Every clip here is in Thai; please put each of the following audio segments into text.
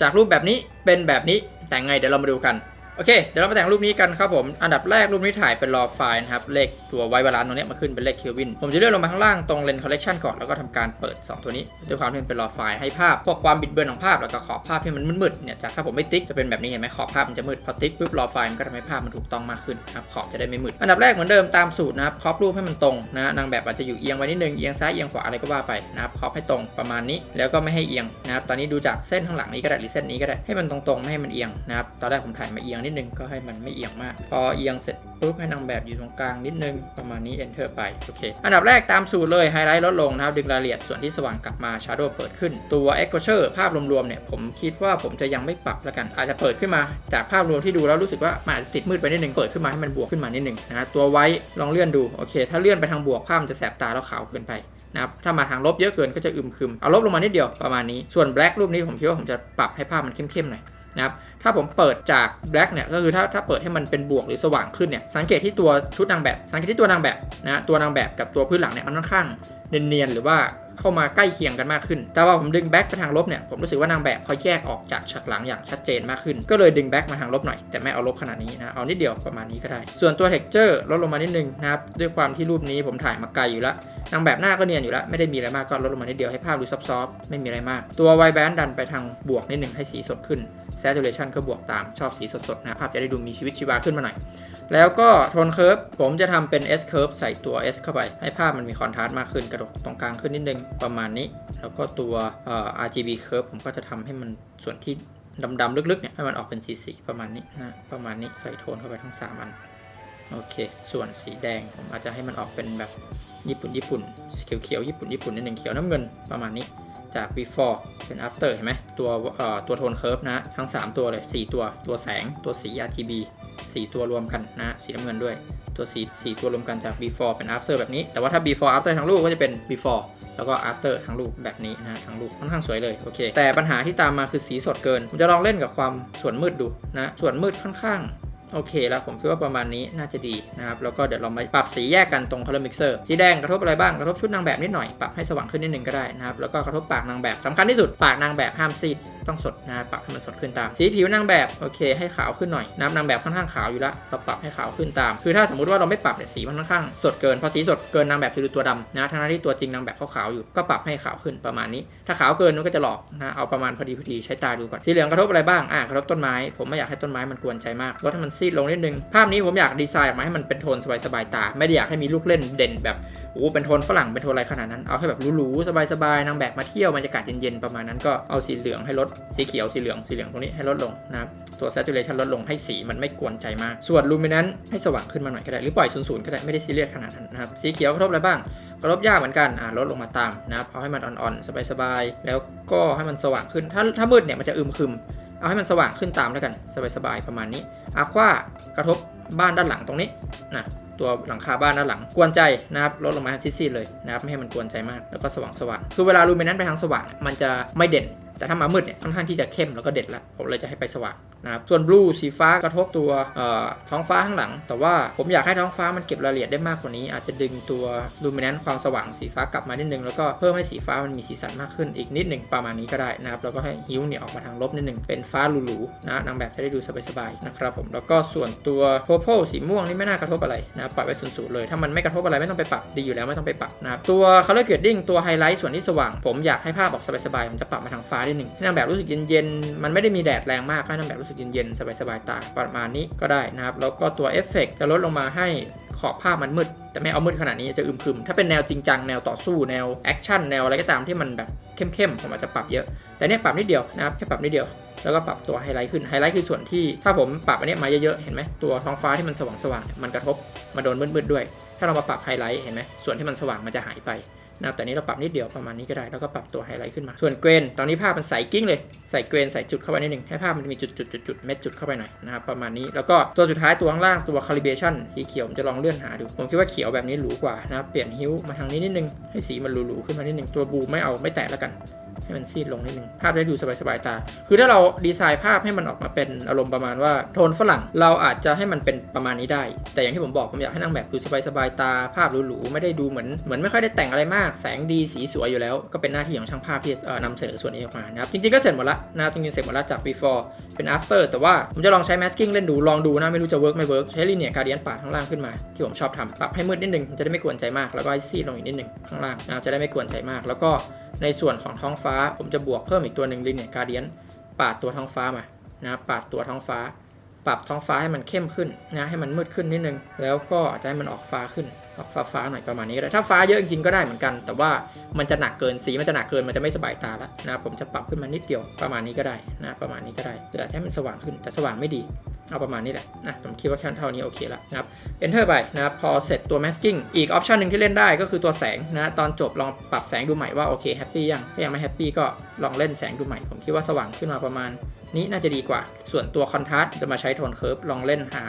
จากรูปแบบนี้เป็นแบบนี้แต่ไงเดี๋ยวเรามาดูกัน โอเค เดี๋ยวเรามาแต่งรูปนี้กันครับผม อันดับแรกรูปนี้ถ่ายเป็นรอไฟล์นะครับ เลขตัวไวบาลานตรงนี้มาขึ้นเป็นเลขเคลวิน ผมจะเลื่อนลงมาข้างล่างตรงเลน collection ก่อน แล้วก็ทำการเปิด 2 ตัวนี้ด้วยความที่มันเป็นรอไฟล์ให้ภาพพวกความบิดเบือนของภาพแล้วก็ขอบภาพที่มันมืดๆเนี่ยจากถ้าผมไม่ติ๊กจะเป็นแบบนี้เห็นไหมขอบภาพมันจะมืดพอติ๊กปุ๊บรอไฟล์มันก็ทำให้ภาพมันถูกต้องมากขึ้นนะครับขอบจะได้ไม่มืด อันดับแรกเหมือนเดิมตามสูตรนะครับครอบรูปให้มันตรงนะนางแบบอาจจะอยู่เอียงไว้นิดนึงเอียงซ้ายเอียงขวาอะไรก็ว่าไปนะครับครอบให้ตรงประมาณนี้ แล้วก็ไม่ให้เอียงนะครับตอนนี้ดูจากเส้นข้างหลังนี้ก็ได้หรือเส้นนี้ก็ได้ให้มันตรงๆไม่ให้มันเอียงนะครับตอนแรกผมถ่ายมาเอียงนิดนึงก็ให้มันไม่เอียงมาก พอเอียงเสร็จปุ๊บให้นางแบบอยู่ตรงกลางนิดนึง ประมาณนี้ enter ไป โอเค อันดับแรกตามสูตรเลยไฮไลท์ลดลงนะครับ ดึงรายละเอียดส่วนที่สว่างกลับมา shadow เปิดขึ้นตัว exposure ภาพรวมๆเนี่ยผมคิดว่าผมจะยังไม่ปรับแล้วกัน อาจจะเปิดขึ้นมา จากภาพรวมที่ดูแล้วรู้สึกว่ามันอาจจะติดมืดไปนิดนึงเปิดขึ้นมาให้มันบวกขึ้นมานิดนึงนะตัวไว้ลองเลื่อนดูโอเค ถ้าเลื่อนไปทางบวกภาพมันจะแสบตาแล้วขาวเกินไปนะครับถ้ามาทางลบเยอะเกินก็จะอึมครึมเอาลบลงมานิดเดียวประมาณนี้ส่วน black รูปนี้ผมคิดว่าผมจะปรับให้ภาพมันเข้มๆหน่อย นะครับถ้าผมเปิดจาก black เนี่ยก็คือถ้าถ้าเปิดให้มันเป็นบวกหรือสว่างขึ้นเนี่ยสังเกตที่ตัวชุดนางแบบ สังเกตที่ตัวนางแบบนะตัวนางแบบกับตัวพื้นหลังเนี่ยมันค่อนข้างเนียนๆหรือว่าเข้ามาใกล้เคียงกันมากขึ้น แต่ว่าผมดึงแบ็กไปทางลบเนี่ย ผมรู้สึกว่านางแบบเขาแยกออกจากฉากหลังอย่างชัดเจนมากขึ้น ก็เลยดึงแบ็กมาทางลบหน่อย แต่ไม่เอาลบขนาดนี้นะ เอานิดเดียวประมาณนี้ก็ได้ ส่วนตัว texture ลดลงมานิดนึงนะครับ ด้วยความที่รูปนี้ผมถ่ายมาไกลอยู่แล้ว นางแบบหน้าก็เนียนอยู่แล้ว ไม่ได้มีอะไรมากก็ลดลงมานิดเดียวให้ภาพดูซอฟต์ๆไม่มีอะไรมาก ตัวไวแบนดันไปทางบวกนิดหนึ่งให้สีสดขึ้น saturation ก็บวกตามชอบสีสดๆนะภาพจะได้ดูมีชีวิตชีวาขึ้นมาหน่อย แล้วก็โทนเคิร์ฟผมจะทำเป็น S curve ใส่ตัว S เข้าไป ให้ภาพมันมีคอนทราสต์มากขึ้นกระดกตรงกลางขึ้นนิดนึงประมาณนี้ แล้วก็ตัวเอ่อ RGB curve ผมก็จะทำให้มันส่วนที่ดำๆลึกๆเนี่ยให้มันออกเป็นสีๆประมาณนี้นะประมาณนี้ใส่โทนเข้าไปทั้ง3อัน โอเค ส่วนสีแดงผมอาจจะให้มันออกเป็นแบบญี่ปุ่นญี่ปุ่นเขียวๆญี่ปุ่นญี่ปุ่นนิดหนึ่งเขียวน้ำเงินประมาณนี้จาก before เป็น after เห็นไหมตัวเอ่อตัวโทนเคิร์ฟนะ ทั้ง 3 ตัวเลย 4 ตัว ตัวแสง ตัวสี RGB 4 ตัวรวมกันนะ สีน้ำเงินด้วย ตัวสีสีตัวรวมกันจาก before เป็น after แบบนี้ แต่ว่าถ้า before after ทั้งรูปก็จะเป็น before แล้วก็ after ทั้งรูปแบบนี้นะทั้งรูปค่อนข้างสวยเลย โอเค แต่ปัญหาที่ตามมาคือสีสดเกิน ผมจะลองเล่นกับความส่วนมืดดูนะ ส่วนมืดค่อนข้าง โอเคแล้วผมคิดว่าประมาณนี้น่าจะดีนะครับ แล้วก็เดี๋ยวเรามาปรับสีแยกกันตรง color mixer สีแดงกระทบอะไรบ้างกระทบชุดนางแบบนิดหน่อยปรับให้สว่างขึ้นนิดนึงก็ได้นะครับแล้วก็กระทบปากนางแบบสำคัญที่สุดปากนางแบบห้ามซีด ต้องสดนะปรับให้มันสดขึ้นตาม สีผิวนางแบบโอเค ให้ขาวขึ้นหน่อยนะครับนางแบบค่อนข้างขาวอยู่แล้วเราปรับให้ขาวขึ้นตาม คือถ้าสมมติว่าเราไม่ปรับเนี่ยสีมันค่อนข้างสดเกินพอสีสดเกินนางแบบจะดูตัวดำนะทั้งที่ตัวจริงนางแบบเขาขาวอยู่ก็ปรับให้ขาวขึ้นประมาณนี้ ถ้าขาวเกินมันก็จะหลอกนะเอาประมาณพอดีพอดีใช้ตาดูก่อนสีเหลืองกระทบอะไรบ้างอะกระทบต้นไม้ผมไม่อยากให้ต้นไม้มันกวนใจมากลดให้มันซีดลงนิดนึงภาพนี้ผมอยากดีไซน์ออกมาให้มันเป็นโทนสบายๆตา ไม่ได้อยากให้มีลูกเล่นเด่นแบบโอ้เป็นโทนฝรั่งเป็นโทนอะไรขนาดนั้นเอาให้แบบหรูๆสบายๆนางแบบมาเที่ยวบรรยากาศเย็นๆประมาณนั้นก็เอาสีเหลืองให้ลดสีเขียวสีเหลืองสีเหลืองตรงนี้ให้ลดลงนะครับตัว saturation ลดลงให้สีมันไม่กวนใจมาก ส่วน luminance ให้สว่างขึ้นมาหน่อยก็ได้ หรือปล่อยศูนย์ๆก็ได้ไม่ได้ซีเรียสขนาดนั้นนะครับสีเขียวกระทบอะไรบ้างกระทบยากเหมือนกันอ่าลดลงมาตามนะครับเอาให้มันอ่อนๆสบายๆแล้วก็ให้มันสว่างขึ้น ถ้าถ้ามืดเนี่ยมันจะอึมครึมเอาให้มันสว่างขึ้นตามแล้วกันสบายๆประมาณนี้อาควากระทบบ้านด้านหลังตรงนี้นะตัวหลังคาบ้านด้านหลังกวนใจนะครับลดลงมาให้ซีดๆเลยนะครับไม่ให้มันกวนใจมากแล้วก็สว่างๆคือเวลาลูมินันไปทางสว่างมันจะไม่เด่น แต่ถ้ามามืดเนี่ยค่อนข้างที่จะเข้มแล้วก็เด่นละผมเลยจะให้ไปสว่างนะครับส่วนบลูสีฟ้ากระทบตัวท้องฟ้าข้างหลัง แต่ว่าผมอยากให้ท้องฟ้ามันเก็บรายละเอียดได้มากกว่านี้ อาจจะดึงตัวลูมิเนนต์ความสว่างสีฟ้ากลับมานิดนึง แล้วก็เพิ่มให้สีฟ้ามันมีสีสันมากขึ้นอีกนิดหนึ่งประมาณนี้ก็ได้นะครับแล้วก็ให้ฮิ้วเนี่ยออกมาทางลบนิดนึงเป็นฟ้าหรูๆนะนางแบบจะได้ดูสบายๆนะครับผมแล้วก็ส่วนตัวโพโพสีม่วงนี่ไม่น่ากระทบอะไรนะครับปรับไว้ศูนย์ๆเลยถ้ามันไม่กระทบอะไรไม่ต้องไปปรับดีอยู่แล้วไม่ต้องไปปรับนะครับตัว color grading ตัวไฮไลท์ส่วนที่สว่าง ผมอยากให้ภาพออกสบายๆผมจะปรับมาทางฟ้านิดนึงให้นางแบบรู้สึกเย็นๆ มันไม่ได้มีแดดแรงมากให้นางแบบรู้สึกเย็นๆ สบายๆ ตาประมาณนี้ก็ได้นะครับ แล้วก็ตัวเอฟเฟกจะลดลงมาให้ขอบภาพมันมืด แต่ไม่เอามืดขนาดนี้จะอึมครึม ถ้าเป็นแนวจริงจังแนวต่อสู้แนวแอคชั่นแนวอะไรก็ตามที่มันแบบเข้มๆผมอาจจะปรับเยอะ แต่เนี่ยปรับนิดเดียวนะครับแค่ปรับนิดเดียวแล้วก็ปรับตัวไฮไลท์ขึ้นไฮไลท์คือส่วนที่ ถ้าผมปรับอันเนี้ยมาเยอะๆ เห็นไหมตัวท้องฟ้าที่มันสว่างๆมันกระทบมาโดนมืดๆด้วย ถ้าเรามาปรับไฮไลท์เห็นไหมส่วนที่มันสว่างมันจะหายไป นะครับแต่นี้เราปรับนิดเดียวประมาณนี้ก็ได้ แล้วก็ปรับตัวไฮไลท์ขึ้นมา ส่วนเกรนตอนนี้ภาพมันใสกิ้งเลย ใส่เกรนใส่จุดเข้าไปนิดนึง ให้ภาพมันมีจุดจุดจุดจุดเม็ดจุดเข้าไปหน่อยนะครับประมาณนี้ แล้วก็ตัวสุดท้ายตัวข้างล่างตัวคาลิเบชันสีเขียวผมจะลองเลื่อนหาดู ผมคิดว่าเขียวแบบนี้หรูกว่านะครับเปลี่ยนฮิ้วมาทางนี้นิดนึงให้สีมันหรูๆขึ้นมานิดนึงตัวบูไม่เอาไม่แตะแล้วกัน ให้มันซีดลงนิดนึงภาพได้ดูสบายๆตา คือถ้าเราดีไซน์ภาพให้มันออกมาเป็นอารมณ์ประมาณว่าโทนฝรั่งเราอาจจะให้มันเป็นประมาณนี้ได้ แต่อย่างที่ผมบอกผมอยากให้นางแบบดูสบายๆตา ภาพหรูๆไม่ได้ดูเหมือนเหมือนไม่ค่อยได้แต่งอะไรมาก แสงดีสีสวยอยู่แล้ว ก็เป็นหน้าที่ของช่างภาพที่เอ่อนำเสนอส่วนนี้ออกมานะครับจริงๆก็เสร็จหมดละนะครับจริงๆเสร็จหมดละจาก before เป็น after แต่ว่าผมจะลองใช้ masking เล่นดูลองดูนะไม่รู้จะ work ไม่ work ใช้ linear gradient ปาดข้างล่างขึ้นมาที่ผมชอบทำปรับให้มืดนิดนึงจะได้ไม่กวนใจมากแล้วก็ซีดลงอีกนิดนึงข้างล่างนะจะได้ไม่กวนใจมากแล้วก็ ในส่วนของท้องฟ้าผมจะบวกเพิ่มอีกตัวหนึ่ง linear gradient ปาดตัวท้องฟ้ามานะปาดตัวท้องฟ้า ปรับท้องฟ้าให้มันเข้มขึ้นนะให้มันมืดขึ้นนิดนึง แล้วก็อาจจะให้มันออกฟ้าขึ้นออกฟ้าฟ้าหน่อยประมาณนี้ก็ได้ถ้าฟ้าเยอะจริงๆก็ได้เหมือนกัน แต่ว่ามันจะหนักเกินสีมันจะหนักเกินมันจะไม่สบายตาแล้วนะผมจะปรับขึ้นมานิดเดียวประมาณนี้ก็ได้นะประมาณนี้ก็ได้เพื่อให้มันสว่างขึ้นแต่สว่างไม่ดี เอาประมาณนี้แหละนะผมคิดว่าแค่เท่านี้โอเคแล้วนะครับ enter ไปนะครับพอเสร็จตัว masking อีก option หนึ่งที่เล่นได้ก็คือตัวแสงนะตอนจบลองปรับแสงดูใหม่ว่าโอเคแฮปปี้ยังถ้ายังไม่แฮปปี้ก็ลองเล่นแสงดูใหม่ ผมคิดว่าสว่างขึ้นมาประมาณนี้น่าจะดีกว่า ส่วนตัวคอนทราสต์จะมาใช้โทนเคิร์ฟลองเล่นหา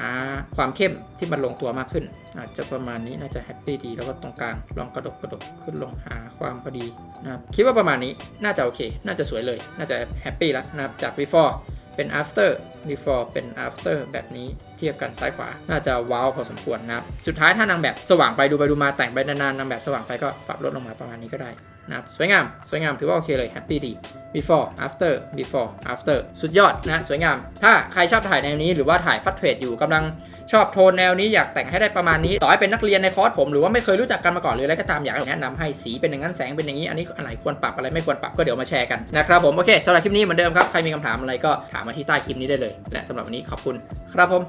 ความเข้มที่มันลงตัวมากขึ้น อาจจะประมาณนี้น่าจะแฮปปี้ดีแล้วก็ตรงกลางลองกระดกกระดกขึ้นลงหาความพอดีนะครับคิดว่าประมาณนี้น่าจะโอเค น่าจะสวยเลย น่าจะแฮปปี้แล้วนะครับจาก before เป็น after before เป็น after แบบนี้เทียบกันซ้ายขวา น่าจะว้าวพอสมควรนะครับ สุดท้ายถ้านางแบบสว่างไปดูไปดูมาแต่งไปนานๆนางแบบสว่างไปก็ปรับลดลงมาประมาณนี้ก็ได้นะครับ สวยงาม สวยงามถือว่าโอเคเลยแฮปปี้ดี before after before after สุดยอดนะสวยงาม ถ้าใครชอบถ่ายแนวนี้หรือว่าถ่ายพัดเทรดอยู่กำลังชอบโทนแนวนี้อยากแต่งให้ได้ประมาณนี้ ต่อให้เป็นนักเรียนในคอร์สผมหรือว่าไม่เคยรู้จักกันมาก่อนหรืออะไรก็ตามอยากแนะนำให้สีเป็นอย่างนั้นแสงเป็นอย่างนี้อันนี้อันไหนควรปรับอะไรไม่ควรปรับก็เดี๋ยวมาแชร์กันนะครับผมโอเคสำหรับคลิปนี้เหมือนเดิมครับใครมีคำถามอะไรก็ถามมาที่ใต้คลิปนี้ได้เลยและสำหรับวันนี้ขอบคุณครับผม